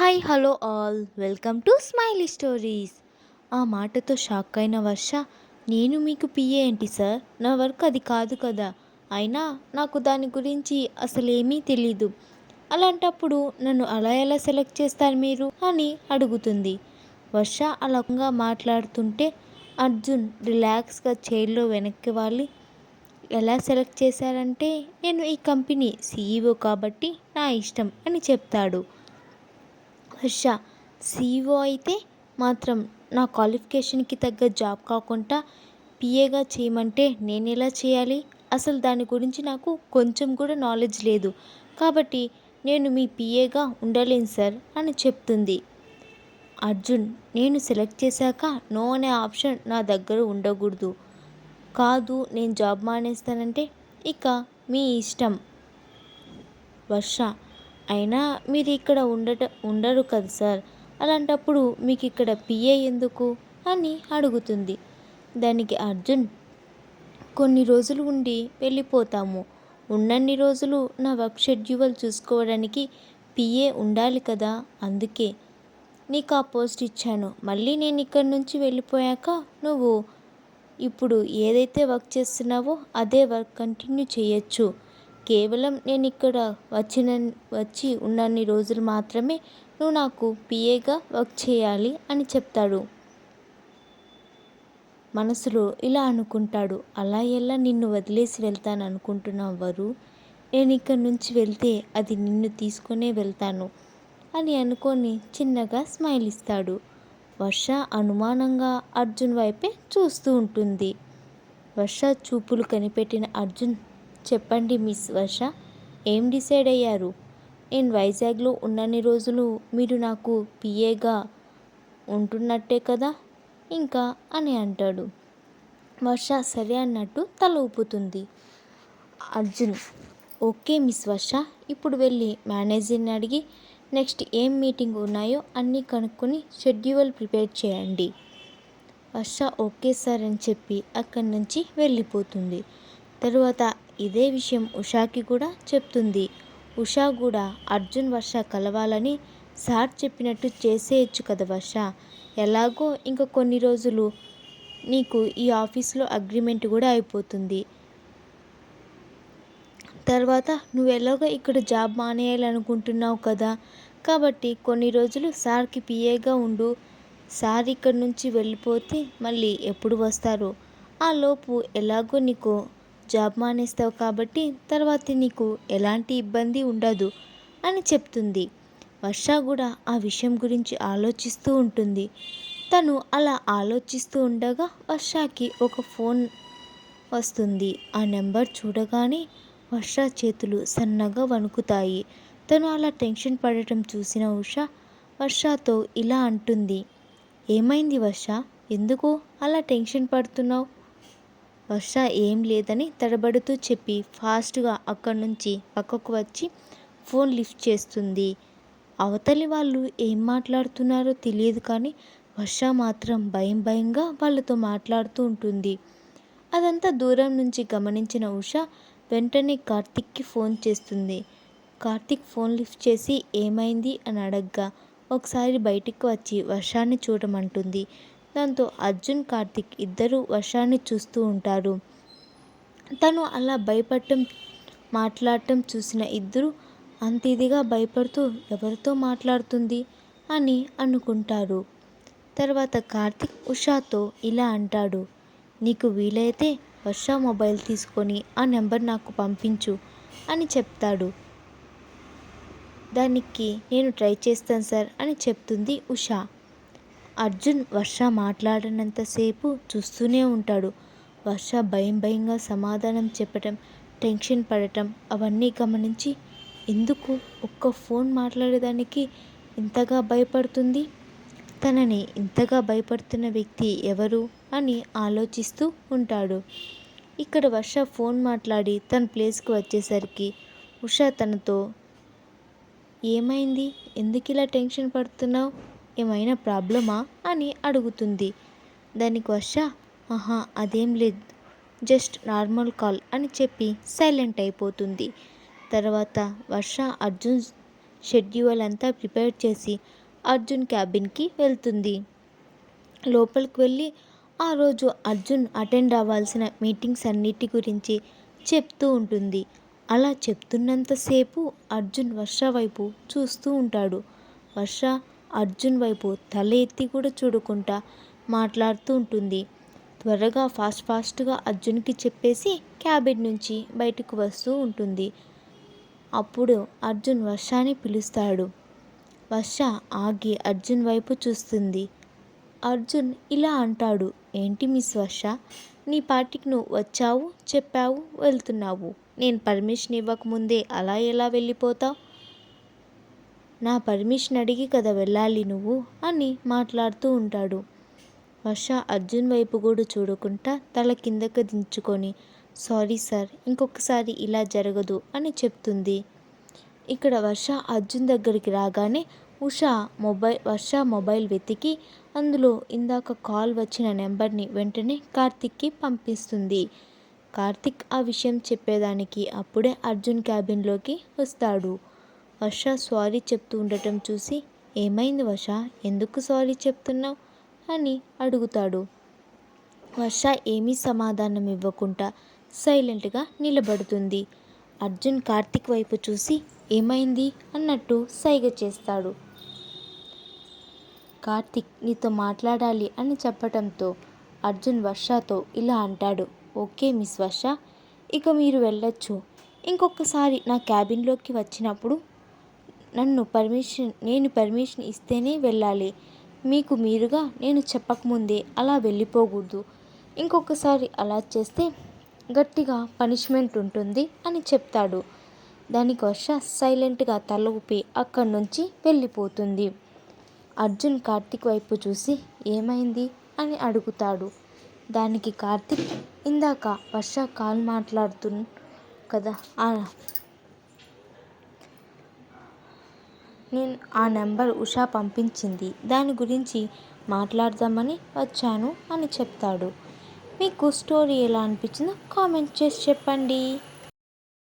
Hi hello all welcome to smiley stories ఆ మాటతో shock అయిన వర్ష నేను మీకు పిఏ ఏంటి సార్ నా వర్క్ అది కాదు కదా. అయినా నాకు దాని గురించి అసలు ఏమీ తెలీదు. అలాంటప్పుడు నన్ను అలా ఎలా సెలెక్ట్ చేస్తారు మీరు? అని అడుగుతుంది. వర్ష అలా మాట్లాడుతుంటే అర్జున్ రిలాక్స్గా చైర్లో వెనక్కి వాలి. ఎలా సెలెక్ట్ చేశారంటే నేను ఈ కంపెనీ సీఈఓ కాబట్టి నా ఇష్టం అని చెప్తాడు. హర్ష సీఈఓ అయితే మాత్రం నా క్వాలిఫికేషన్కి తగ్గ జాబ్ కాకుండా పిఏగా చేయమంటే నేను ఎలా చేయాలి? అసలు దాని గురించి నాకు కొంచెం కూడా నాలెడ్జ్ లేదు. కాబట్టి నేను మీ పిఏగా ఉండలేను సార్ అని చెప్తుంది. అర్జున్ నేను సెలెక్ట్ చేశాక నో అనే ఆప్షన్ నా దగ్గర ఉండకూడదు. కాదు నేను జాబ్ మానేస్తానంటే ఇక మీ ఇష్టం. వర్ష అయినా మీరు ఇక్కడ ఉండట ఉండరు కదా సార్. అలాంటప్పుడు మీకు ఇక్కడ పిఏ ఎందుకు? అని అడుగుతుంది. దానికి అర్జున్ కొన్ని రోజులు ఉండి వెళ్ళిపోతాము. ఉన్నన్ని రోజులు నా వర్క్ షెడ్యూల్ చూసుకోవడానికి పిఏ ఉండాలి కదా అందుకే. నీకు ఆ పోస్ట్ ఇచ్చాను. మళ్ళీ నేను ఇక్కడి నుంచి వెళ్ళిపోయాక నువ్వు ఇప్పుడు ఏదైతే వర్క్ చేస్తున్నావో అదే వర్క్ కంటిన్యూ చేయొచ్చు. కేవలం నేను ఇక్కడ వచ్చిన వచ్చి ఉన్నన్ని రోజులు మాత్రమే నువ్వు నాకు పిఏగా వర్క్ చేయాలి అని చెప్తాడు. మనసులో ఇలా అనుకుంటాడు. అలా ఎలా నిన్ను వదిలేసి వెళ్తాను అనుకుంటున్నావు వరు నేను ఇక్కడి నుంచి వెళ్తే అది నిన్ను తీసుకునే వెళ్తాను అని అనుకొని చిన్నగా స్మైల్ ఇస్తాడు. వర్ష అనుమానంగా అర్జున్ వైపే చూస్తూ ఉంటుంది. వర్ష చూపులు కనిపెట్టిన అర్జున్ చెప్పండి మిస్ వర్ష. ఏం డిసైడ్ అయ్యారు? నేను వైజాగ్లో ఉన్నన్ని రోజులు మీరు నాకు పిఏగా ఉంటున్నట్టే కదా? ఇంకా అని అంటాడు. వర్ష సరే అన్నట్టు తల ఊపుతుంది. Arjun okay miss Varsha. ఇప్పుడు వెళ్ళి మేనేజర్ని అడిగి నెక్స్ట్ ఏం మీటింగ్ ఉన్నాయో అన్నీ కనుక్కొని షెడ్యూల్ ప్రిపేర్ చేయండి. వర్ష ఓకే సార్ అని చెప్పి అక్కడి నుంచి వెళ్ళిపోతుంది. తరువాత ఇదే విషయం ఉషాకి కూడా చెప్తుంది. ఉషా కూడా అర్జున్ వర్ష కలవాలని సార్ చెప్పినట్టు చేసేయచ్చు కదా వర్ష? ఎలాగో ఇంకా కొన్ని రోజులు నీకు ఈ ఆఫీస్లో అగ్రిమెంట్ కూడా అయిపోతుంది. తర్వాత నువ్వు ఎలాగో ఇక్కడ జాబ్ మానేయాలనుకుంటున్నావు కదా? కాబట్టి కొన్ని రోజులు సార్కి పిఏగా ఉండు. సార్ ఇక్కడి నుంచి వెళ్ళిపోతే మళ్ళీ ఎప్పుడు వస్తారు? ఆ లోపు ఎలాగో నీకు జాబ్ మానేస్తావు కాబట్టి తర్వాత నీకు ఎలాంటి ఇబ్బంది ఉండదు అని చెప్తుంది. వర్ష కూడా ఆ విషయం గురించి ఆలోచిస్తూ ఉంటుంది. తను అలా ఆలోచిస్తూ ఉండగా వర్షకి ఒక ఫోన్ వస్తుంది. ఆ నెంబర్ చూడగానే వర్ష చేతులు సన్నగా వణుకుతాయి. తను అలా టెన్షన్ పడటం చూసిన ఉష వర్షతో ఇలా అంటుంది. ఏమైంది వర్ష? ఎందుకు అలా టెన్షన్ పడుతున్నావు? వర్ష ఏం లేదని తడబడుతూ చెప్పి ఫాస్ట్గా అక్కడి నుంచి పక్కకు వచ్చి ఫోన్ లిఫ్ట్ చేస్తుంది. అవతలి వాళ్ళు ఏం మాట్లాడుతున్నారో తెలియదు కానీ వర్ష మాత్రం భయం భయంగా వాళ్ళతో మాట్లాడుతూ ఉంటుంది. అదంతా దూరం నుంచి గమనించిన ఉష వెంటనే కార్తిక్కి ఫోన్ చేస్తుంది. కార్తిక్ ఫోన్ లిఫ్ట్ చేసి ఏమైంది అని అడగ్గా ఒకసారి బయటికి వచ్చి వర్షాన్ని చూడమంటుంది. దాంతో అర్జున్ కార్తిక్ ఇద్దరూ వర్షాన్ని చూస్తూ ఉంటారు. తను అలా భయపడటం మాట్లాడటం చూసిన ఇద్దరు అంత ఇదిగా భయపడుతూ ఎవరితో మాట్లాడుతుంది అని అనుకుంటారు. తర్వాత కార్తిక్ ఉషాతో ఇలా అంటాడు నీకు వీలైతే వర్ష మొబైల్ తీసుకొని ఆ నెంబర్ నాకు పంపించు అని చెప్తాడు. దానికి నేను ట్రై చేస్తాను సార్ అని చెప్తుంది ఉషా. అర్జున్ వర్ష మాట్లాడనంతసేపు చూస్తూనే ఉంటాడు. వర్ష భయం భయంగా సమాధానం చెప్పటం టెన్షన్ పడటం అవన్నీ గమనించి ఎందుకు ఒక్క ఫోన్ మాట్లాడేదానికి ఇంతగా భయపడుతుంది? తనని ఇంతగా భయపడుతున్న వ్యక్తి ఎవరు? అని ఆలోచిస్తూ ఉంటాడు. ఇక్కడ వర్ష ఫోన్ మాట్లాడి తన ప్లేస్కి వచ్చేసరికి ఉష తనతో ఏమైంది? ఎందుకు ఇలా టెన్షన్ పడుతున్నావు? ఏమైనా ప్రాబ్లమా అని అడుగుతుంది. దానికి వర్ష ఆహా అదేం లేదు. జస్ట్ నార్మల్ కాల్ అని చెప్పి సైలెంట్ అయిపోతుంది. తర్వాత వర్ష అర్జున్ షెడ్యూల్ అంతా ప్రిపేర్ చేసి అర్జున్ క్యాబిన్కి వెళ్తుంది. లోపలికి వెళ్ళి ఆ రోజు అర్జున్ అటెండ్ అవ్వాల్సిన మీటింగ్స్ అన్నిటి గురించి చెప్తూ ఉంటుంది. అలా చెప్తున్నంతసేపు అర్జున్ వర్ష వైపు చూస్తూ ఉంటాడు. వర్ష అర్జున్ వైపు తల ఎత్తి కూడా చూడకుండా మాట్లాడుతూ ఉంటుంది. త్వరగా ఫాస్ట్ ఫాస్ట్గా అర్జున్కి చెప్పేసి క్యాబిన్ నుంచి బయటకు వస్తూ ఉంటుంది. అప్పుడు అర్జున్ వర్షాని పిలుస్తాడు. వర్ష ఆగి అర్జున్ వైపు చూస్తుంది. అర్జున్ ఇలా అంటాడు ఏంటి మిస్ వర్ష? నీ పార్టీకి నువ్వు వచ్చావు చెప్పావు వెళ్తున్నావు. నేను పర్మిషన్ ఇవ్వకముందే అలా ఎలా వెళ్ళిపోతావు? నా పర్మిషన్ అడిగి కదా వెళ్ళాలి నువ్వు అని మాట్లాడుతూ ఉంటాడు. వర్ష అర్జున్ వైపు కూడా చూడకుండా తల కిందకు దించుకొని సారీ సార్ ఇంకొకసారి ఇలా జరగదు అని చెప్తుంది. ఇక్కడ వర్ష అర్జున్ దగ్గరికి రాగానే ఉషా మొబైల్ వర్ష మొబైల్ వెతికి అందులో ఇందాక కాల్ వచ్చిన నెంబర్ని వెంటనే కార్తిక్కి పంపిస్తుంది. కార్తిక్ ఆ విషయం చెప్పేదానికి అప్పుడే అర్జున్ క్యాబిన్లోకి వస్తాడు. వర్ష సారీ చెప్తూ ఉండటం చూసి ఏమైంది వర్ష ఎందుకు సారీ చెప్తున్నావు? అని అడుగుతాడు. వర్ష ఏమీ సమాధానం ఇవ్వకుండా సైలెంట్గా నిలబడుతుంది. అర్జున్ కార్తిక్ వైపు చూసి ఏమైంది? అన్నట్టు సైగ చేస్తాడు. కార్తిక్ నీతో మాట్లాడాలి అని చెప్పటంతో అర్జున్ వర్షతో ఇలా అంటాడు. ఓకే మిస్ వర్ష ఇక మీరు వెళ్ళొచ్చు. ఇంకొకసారి నా క్యాబిన్లోకి వచ్చినప్పుడు నన్ను పర్మిషన్ నేను పర్మిషన్ ఇస్తేనే వెళ్ళాలి. మీకు మీరుగా నేను చెప్పకముందే అలా వెళ్ళిపోకూడదు. ఇంకొకసారి అలా చేస్తే గట్టిగా పనిష్మెంట్ ఉంటుంది అని చెప్తాడు. దానికి వర్ష సైలెంట్గా తల ఊపి అక్కడి నుంచి వెళ్ళిపోతుంది. అర్జున్ కార్తిక్ వైపు చూసి ఏమైంది అని అడుగుతాడు. దానికి కార్తిక్ ఇందాక వర్ష కాల్ మాట్లాడుతు కదా? నేను ఆ నెంబర్ ఉషా పంపించింది. దాని గురించి మాట్లాడదామని వచ్చాను అని చెప్తాడు. మీకు స్టోరీ ఎలా అనిపించిందో కామెంట్ చేసి చెప్పండి.